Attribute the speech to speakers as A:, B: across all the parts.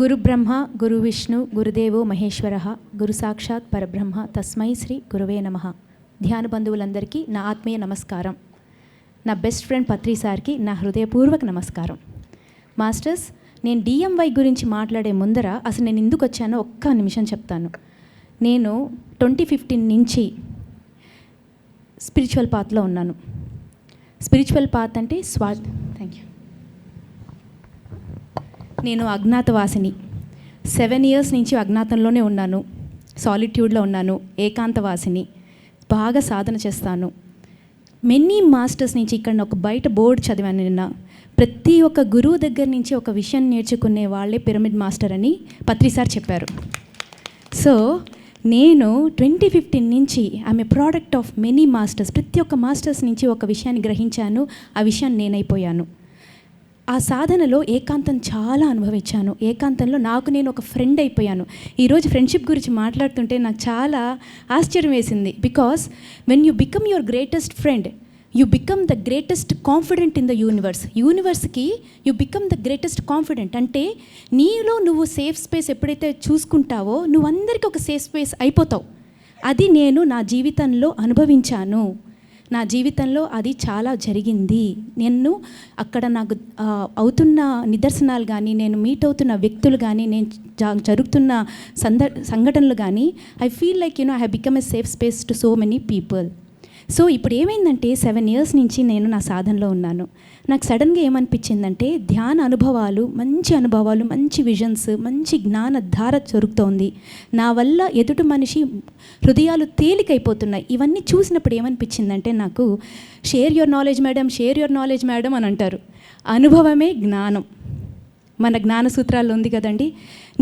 A: గురుబ్రహ్మ గురు విష్ణు గురుదేవో మహేశ్వర గురు సాక్షాత్ పరబ్రహ్మ తస్మై శ్రీ గురువే నమ ధ్యాన బంధువులందరికీ నా ఆత్మీయ నమస్కారం నా బెస్ట్ ఫ్రెండ్ పత్రి సార్కి నా హృదయపూర్వక నమస్కారం మాస్టర్స్ నేను డిఎంవై గురించి మాట్లాడే ముందర అసలు నేను ఎందుకు వచ్చానో ఒక్క నిమిషం చెప్తాను నేను ట్వంటీ ఫిఫ్టీన్ నుంచి స్పిరిచువల్ పాత్లో ఉన్నాను స్పిరిచువల్ పాత్ అంటే స్వా నేను అజ్ఞాతవాసిని సెవెన్ ఇయర్స్ నుంచి అజ్ఞాతంలోనే ఉన్నాను సాలిట్యూడ్లో ఉన్నాను ఏకాంతవాసిని బాగా సాధన చేస్తాను మెనీ మాస్టర్స్ నుంచి ఇక్కడ ఒక బయట బోర్డు చదివాను నిన్న ప్రతి ఒక్క గురువు దగ్గర నుంచి ఒక విషయం నేర్చుకునే వాళ్ళే పిరమిడ్ మాస్టర్ అని పత్రిసార్ చెప్పారు సో నేను ట్వంటీ ఫిఫ్టీన్ నుంచి ఆమె ప్రోడక్ట్ ఆఫ్ మెనీ మాస్టర్స్ ప్రతి ఒక్క మాస్టర్స్ నుంచి ఒక విషయాన్ని గ్రహించాను ఆ విషయాన్ని నేనైపోయాను ఆ సాధనలో ఏకాంతం చాలా అనుభవించాను ఏకాంతంలో నాకు నేను ఒక ఫ్రెండ్ అయిపోయాను ఈరోజు ఫ్రెండ్షిప్ గురించి మాట్లాడుతుంటే నాకు చాలా ఆశ్చర్యం వేసింది because when you become your greatest friend you become the greatest confident in the universe యూనివర్స్కి you become the greatest confident అంటే నీలో నువ్వు సేఫ్ స్పేస్ ఎప్పుడైతే చూసుకుంటావో నువ్వు అందరికీ ఒక సేఫ్ స్పేస్ అయిపోతావు అది నేను నా జీవితంలో అనుభవించాను నా జీవితంలో అది చాలా జరిగింది నేను అక్కడ నాకు అవుతున్న నిదర్శనాలు కానీ నేను మీట్ అవుతున్న వ్యక్తులు కానీ నేను జరుగుతున్న సంద సంఘటనలు కానీ I feel like you know I have become a safe space to so many people so ఇప్పుడు ఏమైందంటే సెవెన్ ఇయర్స్ నుంచి నేను నా సాధనలో ఉన్నాను నాకు సడన్గా ఏమనిపించిందంటే ధ్యాన అనుభవాలు మంచి అనుభవాలు మంచి విజన్స్ మంచి జ్ఞానధార జరుగుతోంది నా వల్ల ఎదుటి మనిషి హృదయాలు తేలికైపోతున్నాయి ఇవన్నీ చూసినప్పుడు ఏమనిపించిందంటే నాకు share your knowledge madam share your knowledge madam అని అంటారు అనుభవమే జ్ఞానం మన జ్ఞాన సూత్రాల్లో ఉంది కదండి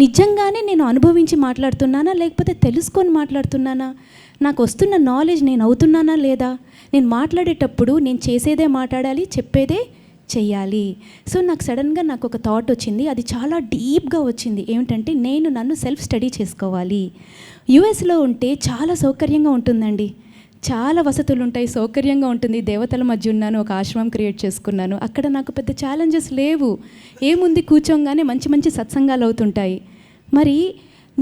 A: నిజంగానే నేను అనుభవించి మాట్లాడుతున్నానా లేకపోతే తెలుసుకొని మాట్లాడుతున్నానా నాకు వస్తున్న నాలెడ్జ్ నేను అవుతున్నానా లేదా నేను మాట్లాడేటప్పుడు నేను చేసేదే మాట్లాడాలి చెప్పేదే చెయ్యాలి సో నాకు సడన్గా నాకు ఒక థాట్ వచ్చింది అది చాలా డీప్గా వచ్చింది ఏమిటంటే నేను నన్ను సెల్ఫ్ స్టడీ చేసుకోవాలి యుఎస్లో ఉంటే చాలా సౌకర్యంగా ఉంటుందండి చాలా వసతులు ఉంటాయి సౌకర్యంగా ఉంటుంది దేవతల మధ్య ఉన్నాను ఒక ఆశ్రమం క్రియేట్ చేసుకున్నాను అక్కడ నాకు పెద్ద ఛాలెంజెస్ లేవు ఏముంది కూర్చోంగానే మంచి మంచి సత్సంగాలు అవుతుంటాయి మరి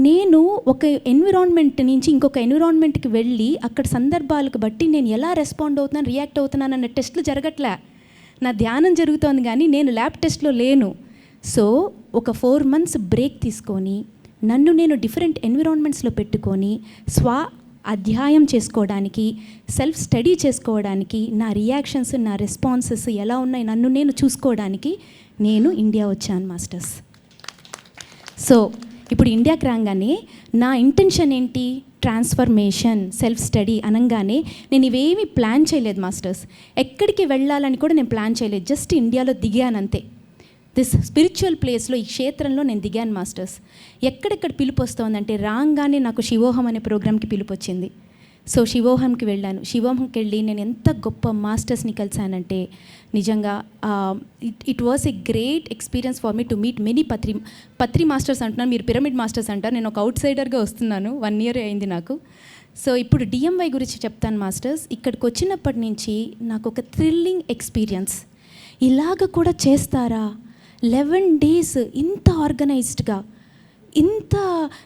A: నేను ఒక ఎన్విరాన్మెంట్ నుంచి ఇంకొక ఎన్విరాన్మెంట్కి వెళ్ళి అక్కడ సందర్భాలకు బట్టి నేను ఎలా రెస్పాండ్ అవుతున్నాను రియాక్ట్ అవుతున్నాను అన్న టెస్ట్లు జరగట్లే నా ధ్యానం జరుగుతోంది కానీ నేను ల్యాబ్ టెస్ట్లో లేను సో ఒక ఫోర్ మంత్స్ బ్రేక్ తీసుకొని నన్ను నేను డిఫరెంట్ ఎన్విరాన్మెంట్స్లో పెట్టుకొని స్వ అధ్యాయం చేసుకోవడానికి సెల్ఫ్ స్టడీ చేసుకోవడానికి నా రియాక్షన్స్ నా రెస్పాన్సెస్ ఎలా ఉన్నాయి నన్ను నేను చూసుకోవడానికి నేను ఇండియా వచ్చాను మాస్టర్స్ సో ఇప్పుడు ఇండియాకి రాగానే నా ఇంటెన్షన్ ఏంటి ట్రాన్స్ఫర్మేషన్ సెల్ఫ్ స్టడీ అనగానే నేను ఇవేమి ప్లాన్ చేయలేదు మాస్టర్స్ ఎక్కడికి వెళ్ళాలని కూడా నేను ప్లాన్ చేయలేదు జస్ట్ ఇండియాలో దిగాను అంతే దిస్ స్పిరిచువల్ ప్లేస్లో ఈ క్షేత్రంలో నేను దిగాను మాస్టర్స్ ఎక్కడెక్కడ పిలుపు వస్తోందంటే రాగానే నాకు శివోహం అనే ప్రోగ్రామ్కి పిలుపు వచ్చింది సో శివోహంకి వెళ్ళాను శివోహంకి వెళ్ళి నేను ఎంత గొప్ప మాస్టర్స్ని కలిశానంటే నిజంగా it it was a great experience for me to meet many Patri Patri masters అంటున్నాను మీరు పిరమిడ్ మాస్టర్స్ అంటారు నేను ఒక అవుట్ సైడర్గా వస్తున్నాను వన్ ఇయర్ అయింది నాకు సో ఇప్పుడు డిఎంవై గురించి చెప్తాను మాస్టర్స్ ఇక్కడికి వచ్చినప్పటి నుంచి నాకు ఒక థ్రిల్లింగ్ ఎక్స్పీరియన్స్ ఇలాగ కూడా చేస్తారా లెవెన్ డేస్ ఇంత ఆర్గనైజ్డ్గా ఇంత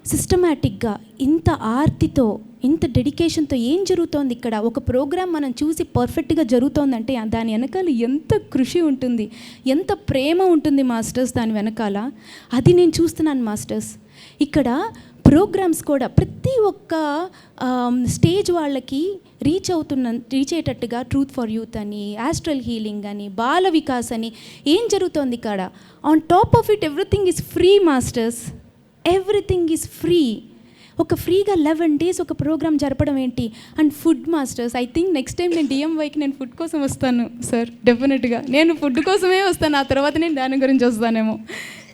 A: సిస్టమేటిక్గా ఇంత ఆర్తితో ఇంత డెడికేషన్తో ఏం జరుగుతోంది ఇక్కడ ఒక ప్రోగ్రాం మనం చూసి పర్ఫెక్ట్గా జరుగుతోందంటే దాని వెనకాల ఎంత కృషి ఉంటుంది ఎంత ప్రేమ ఉంటుంది మాస్టర్స్ దాని వెనకాల అది నేను చూస్తున్నాను మాస్టర్స్ ఇక్కడ ప్రోగ్రామ్స్ కూడా ప్రతి ఒక్క స్టేజ్ వాళ్ళకి రీచ్ అవుతున్న రీచ్ అయ్యేటట్టుగా ట్రూత్ ఫర్ యూత్ అని యాస్ట్రల్ హీలింగ్ అని బాల వికాస్ అని ఏం జరుగుతోంది ఇక్కడ on top of it everything is free masters everything is free ఒక ఫ్రీగా లెవెన్ డేస్ ఒక ప్రోగ్రామ్ జరపడం ఏంటి and food masters I think next time నేను డిఎంవైకి నేను ఫుడ్ కోసం వస్తాను సార్ డెఫినెట్గా నేను ఫుడ్ కోసమే వస్తాను ఆ తర్వాత నేను దాని గురించి వస్తానేమో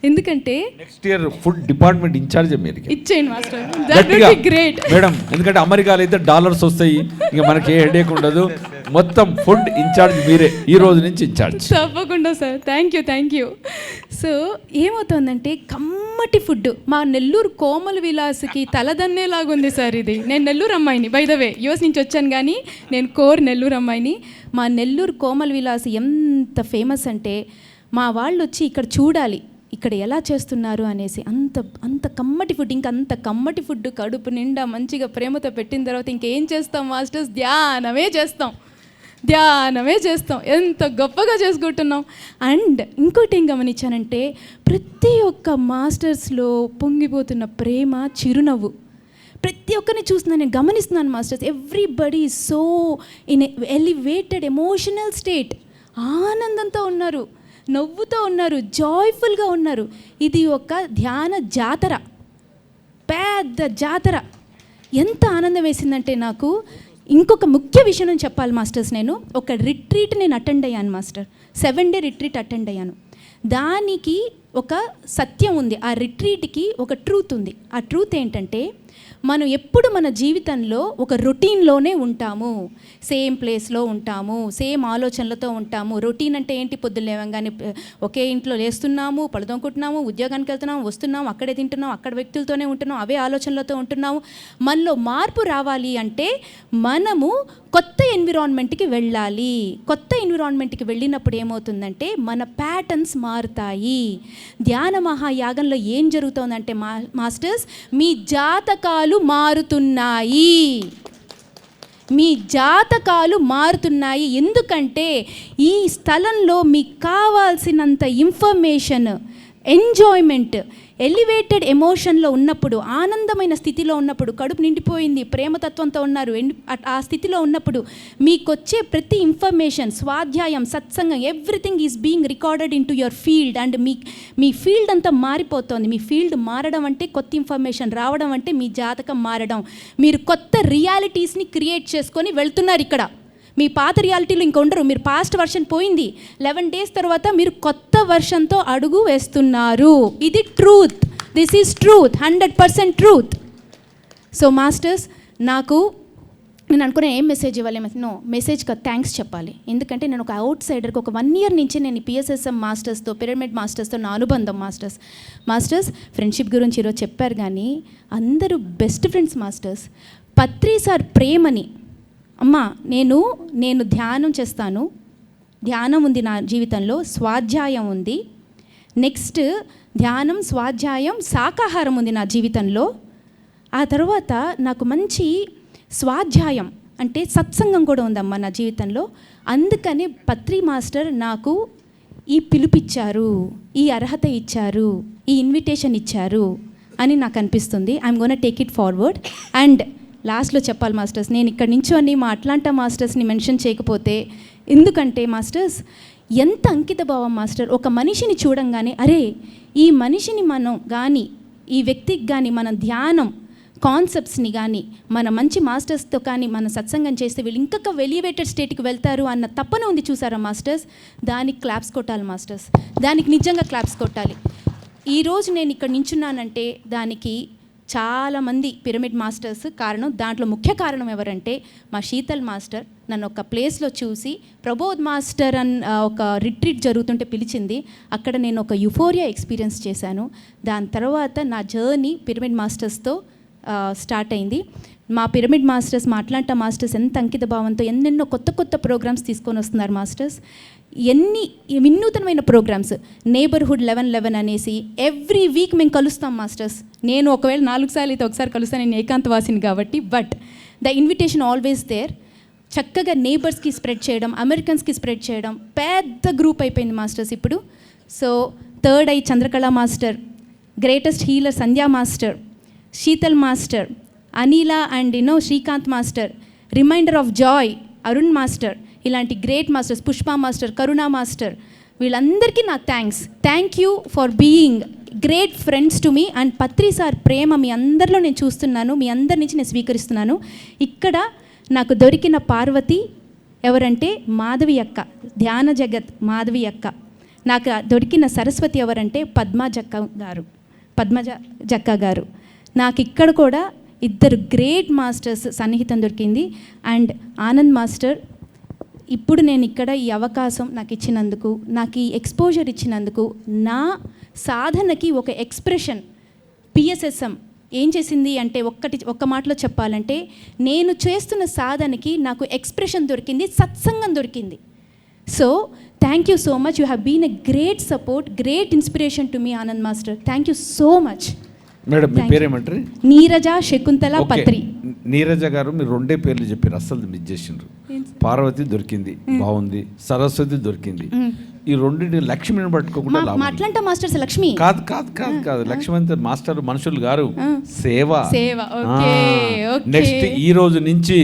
A: ఎందుకంటే
B: next year food department incharge మీరు
A: ఇచ్చేయండి మాస్టర్ దట్ గ్రేట్
B: మేడం ఎందుకంటే అమెరికాలో అయితే డాలర్స్ వస్తాయి ఇక మనకి ఏ హెడేక్ ఉండదు మొత్తం ఫుడ్ ఇన్ఛార్జ్ మీరే ఈ రోజు నుంచి ఇన్ఛార్జ్
A: తప్పకుండా sir thank you thank you so ఏమవుతుందంటే కమ్మటి ఫుడ్ మా నెల్లూరు కోమల విలాస్కి తలదన్నేలాగుంది సార్ ఇది నేను నెల్లూరు అమ్మాయిని బై ద వే యూఎస్ నుంచి వచ్చాను కానీ నేను కోర్ నెల్లూరు అమ్మాయిని మా నెల్లూరు కోమల విలాస్ ఎంత ఫేమస్ అంటే మా వాళ్ళు వచ్చి ఇక్కడ చూడాలి ఇక్కడ ఎలా చేస్తున్నారు అనేసి అంత అంత కమ్మటి ఫుడ్ ఇంకా అంత కమ్మటి ఫుడ్ కడుపు నిండా మంచిగా ప్రేమతో పెట్టిన తర్వాత ఇంకేం చేస్తాం మాస్టర్స్ ధ్యానమే చేస్తాం ధ్యానమే చేస్తాం ఎంత గొప్పగా చేసుకుంటున్నాం అండ్ ఇంకోటి ఏం గమనించానంటే ప్రతి ఒక్క మాస్టర్స్లో పొంగిపోతున్న ప్రేమ చిరునవ్వు ప్రతి ఒక్కరిని చూస్తున్నాను నేను గమనిస్తున్నాను masters everybody so in elevated emotional state ఆనందంతో ఉన్నారు నవ్వుతో ఉన్నారు జాయ్ఫుల్గా ఉన్నారు ఇది ఒక ధ్యాన జాతర పెద్ద జాతర ఎంత ఆనందం వేసిందంటే నాకు ఇంకొక ముఖ్య విషయం చెప్పాలి మాస్టర్స్ నేను ఒక రిట్రీట్ నేను అటెండ్ అయ్యాను master seven day retreat attend అయ్యాను దానికి ఒక సత్యం ఉంది ఆ రిట్రీట్కి ఒక ట్రూత్ ఉంది ఆ ట్రూత్ ఏంటంటే మనం ఎప్పుడు మన జీవితంలో ఒక రొటీన్లోనే ఉంటాము సేమ్ ప్లేస్లో ఉంటాము సేమ్ ఆలోచనలతో ఉంటాము రొటీన్ అంటే ఏంటి పొద్దున్న లేవంగానే ఒకే ఇంట్లో లేస్తున్నాము పళ్ళదొంకుంటున్నాము ఉద్యోగానికి వెళ్తున్నాము వస్తున్నాము అక్కడే తింటున్నాము అక్కడ వ్యక్తులతోనే ఉంటున్నాము అవే ఆలోచనలతో ఉంటున్నాము మనలో మార్పు రావాలి అంటే మనము కొత్త ఎన్విరాన్మెంట్కి వెళ్ళాలి కొత్త ఎన్విరాన్మెంట్కి వెళ్ళినప్పుడు ఏమవుతుందంటే మన ప్యాటర్న్స్ మారుతాయి ధ్యాన మహాయాగంలో ఏం జరుగుతోందంటే మా మాస్టర్స్ మీ జాతకాలు మారుతున్నాయి మీ జాతకాలు మారుతున్నాయి ఎందుకంటే ఈ స్థలంలో మీకు కావాల్సినంత ఇన్ఫర్మేషన్ ఎంజాయ్మెంట్ ఎలివేటెడ్ ఎమోషన్లో ఉన్నప్పుడు ఆనందమైన స్థితిలో ఉన్నప్పుడు కడుపు నిండిపోయింది ప్రేమతత్వంతో ఉన్నారు ఆ స్థితిలో ఉన్నప్పుడు మీకు వచ్చే ప్రతి ఇన్ఫర్మేషన్ స్వాధ్యాయం సత్సంగం everything is being recorded into your field and మీ మీ ఫీల్డ్ అంతా మారిపోతుంది మీ ఫీల్డ్ మారడం అంటే కొత్త ఇన్ఫర్మేషన్ రావడం అంటే మీ జాతకం మారడం మీరు కొత్త రియాలిటీస్ని క్రియేట్ చేసుకొని వెళ్తున్నారు ఇక్కడ మీ పాత రియాలిటీలు ఇంక ఉండరు మీరు పాస్ట్ వర్షన్ పోయింది లెవెన్ డేస్ తర్వాత మీరు కొత్త వర్షన్తో అడుగు వేస్తున్నారు ఇది truth this is truth hundred percent truth so masters నాకు నేను అనుకున్నాను ఏం మెసేజ్ ఇవ్వాలి నో మెసేజ్కి థ్యాంక్స్ చెప్పాలి ఎందుకంటే నేను ఒక అవుట్ సైడర్కి ఒక వన్ ఇయర్ నుంచి నేను పిఎస్ఎస్ఎం మాస్టర్స్తో పిరమిడ్ మాస్టర్స్తో నా అనుబంధం మాస్టర్స్ మాస్టర్స్ ఫ్రెండ్షిప్ గురించి ఈరోజు చెప్పారు కానీ అందరూ best friends masters Patri sir ప్రేమని అమ్మ నేను నేను ధ్యానం చేస్తాను ధ్యానం ఉంది నా జీవితంలో స్వాధ్యాయం ఉంది నెక్స్ట్ ధ్యానం స్వాధ్యాయం శాకాహారం ఉంది నా జీవితంలో ఆ తర్వాత నాకు మంచి స్వాధ్యాయం అంటే సత్సంగం కూడా ఉందమ్మా నా జీవితంలో అందుకనే పత్రి మాస్టర్ నాకు ఈ పిలుపిచ్చారు ఈ అర్హత ఇచ్చారు ఈ ఇన్విటేషన్ ఇచ్చారు అని నాకు అనిపిస్తుంది I'm gonna take it forward and లాస్ట్లో చెప్పాలి మాస్టర్స్ నేను ఇక్కడ నించోని మా అట్లాంటా మాస్టర్స్ని మెన్షన్ చేయకపోతే ఎందుకంటే మాస్టర్స్ ఎంత అంకిత భావం మాస్టర్ ఒక మనిషిని చూడంగానే అరే ఈ మనిషిని మనం కానీ ఈ వ్యక్తికి కానీ మన ధ్యానం కాన్సెప్ట్స్ని కానీ మన మంచి మాస్టర్స్తో కానీ మన సత్సంగం చేస్తే వీళ్ళు ఇంకొక వెలివేటెడ్ స్టేట్కి వెళ్తారు అన్న తప్పన ఉంది చూసారా మాస్టర్స్ దానికి క్లాప్స్ కొట్టాలి మాస్టర్స్ దానికి నిజంగా క్లాప్స్ కొట్టాలి ఈరోజు నేను ఇక్కడ నించున్నానంటే దానికి చాలామంది పిరమిడ్ మాస్టర్స్ కారణం దాంట్లో ముఖ్య కారణం ఎవరంటే మా శీతల్ మాస్టర్ నన్ను ఒక ప్లేస్లో చూసి ప్రబోధ్ మాస్టర్ అన్ ఒక రిట్రీట్ జరుగుతుంటే పిలిచింది అక్కడ నేను ఒక యుఫోరియా ఎక్స్పీరియన్స్ చేశాను దాని తర్వాత నా జర్నీ పిరమిడ్ మాస్టర్స్తో స్టార్ట్ అయింది మా పిరమిడ్ మాస్టర్స్ మా అట్లాంటా మాస్టర్స్ ఎంత అంకిత భావంతో ఎన్నెన్నో కొత్త కొత్త ప్రోగ్రామ్స్ తీసుకొని వస్తున్నారు మాస్టర్స్ ఎన్ని వినూతనమైన ప్రోగ్రామ్స్ నేబర్హుడ్ లెవెన్ లెవెన్ అనేసి ఎవ్రీ వీక్ మేము కలుస్తాం మాస్టర్స్ నేను ఒకవేళ నాలుగు సార్లు అయితే ఒకసారి కలుస్తాను నేను ఏకాంతవాసిని కాబట్టి but the invitation always there చక్కగా నేబర్స్కి స్ప్రెడ్ చేయడం అమెరికన్స్కి స్ప్రెడ్ చేయడం పెద్ద గ్రూప్ అయిపోయింది మాస్టర్స్ ఇప్పుడు సో థర్డ్ అయి Chandrakala master greatest healer Sandhya master Sheetal master Anila and you know Srikanth master reminder of joy Arun master ఇలాంటి great masters Pushpa master Karuna master వీళ్ళందరికీ నా thanks thank you for being great friends to me and Patri sir ప్రేమ మీ అందరిలో నేను చూస్తున్నాను మీ అందరి నుంచి నేను స్వీకరిస్తున్నాను ఇక్కడ నాకు దొరికిన పార్వతి ఎవరంటే మాధవి అక్క ధ్యాన జగత్ మాధవి అక్క నాకు దొరికిన సరస్వతి ఎవరంటే పద్మా జక్క గారు పద్మజ జక్క గారు నాకు ఇక్కడ కూడా ఇద్దరు గ్రేట్ మాస్టర్స్ సన్నిహితం దొరికింది అండ్ ఆనంద్ మాస్టర్ ఇప్పుడు నేను ఇక్కడ ఈ అవకాశం నాకు ఇచ్చినందుకు నాకు ఈ ఎక్స్పోజర్ ఇచ్చినందుకు నా సాధనకి ఒక ఎక్స్ప్రెషన్ పిఎస్ఎస్ఎం ఏం చేసింది అంటే ఒక్కటి ఒక్క మాటలో చెప్పాలంటే నేను చేస్తున్న సాధనకి నాకు ఎక్స్ప్రెషన్ దొరికింది సత్సంగం దొరికింది so thank you so much you have been a great support great inspiration to me Anand master thank you so much
B: madam మీ పేరేమంటారు
A: నీరజ శకుంతల పత్రి
B: నీరజ గారు మీరు రెండే పేర్లు చెప్పారు అస్సలు మిస్ చేసిండ్రు పార్వతి దొరికింది బాగుంది సరస్వతి దొరికింది ఈ రెండింటి లక్ష్మిని పట్టుకోకుండా
A: అట్లంట మాస్టర్స్ లక్ష్మి
B: కాదు కాదు కాదు కాదు లక్ష్మి అంటే మాస్టర్ మనుషులు గారు సేవ సేవ నెక్స్ట్ ఈ రోజు నుంచి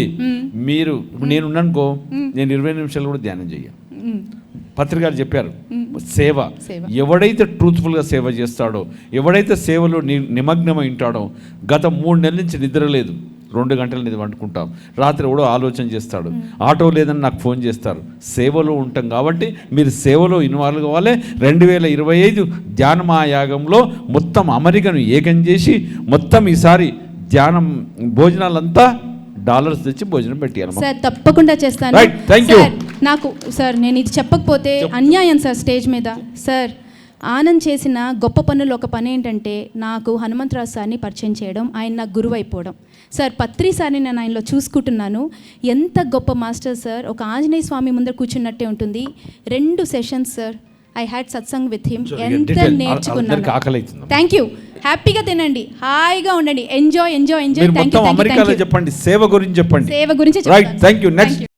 B: మీరు నేను ఉన్నానుకో నేను ఇరవై నిమిషాలు కూడా ధ్యానం చెయ్యాలి పత్రికారు చెప్పారు సేవ ఎవడైతే ట్రూత్ఫుల్గా సేవ చేస్తాడో ఎవడైతే సేవలో ని నిమగ్నమై ఉంటాడో గత మూడు నెలల నుంచి నిద్ర లేదు రెండు గంటలు నిద్ర వండుకుంటాం రాత్రి కూడా ఆలోచన చేస్తాడు ఆటో లేదని నాకు ఫోన్ చేస్తారు సేవలో ఉంటాం కాబట్టి మీరు సేవలో ఇన్వాల్వ్ కావాలి రెండు వేల ఇరవై ఐదు ధ్యానమాయాగంలో మొత్తం అమెరికను ఏకం చేసి మొత్తం ఈసారి ధ్యానం భోజనాలంతా డాలర్స్ తెచ్చి భోజనం పెట్టాను
A: తప్పకుండా చేస్తాను థ్యాంక్ యూ నాకు సార్ నేను ఇది చెప్పకపోతే అన్యాయం సార్ స్టేజ్ మీద సార్ ఆనంద్ చేసిన గొప్ప పనులు ఒక పని ఏంటంటే నాకు హనుమంతరాజు సార్ని పరిచయం చేయడం ఆయన నాకు గురువు అయిపోవడం సార్ పత్రి సార్ని నేను ఆయనలో చూసుకుంటున్నాను ఎంత గొప్ప మాస్టర్ సార్ ఒక ఆంజనేయ స్వామి ముందర కూర్చున్నట్టే ఉంటుంది రెండు sessions sir I had satsang with him ఎంత నేర్చుకున్నాను థ్యాంక్ యూ హ్యాపీగా తినండి హాయిగా ఉండండి enjoy enjoy enjoy
B: thank you చెప్పండి సేవ గురించి చెప్పండి సేవ గురించి థ్యాంక్ యూ నెక్స్ట్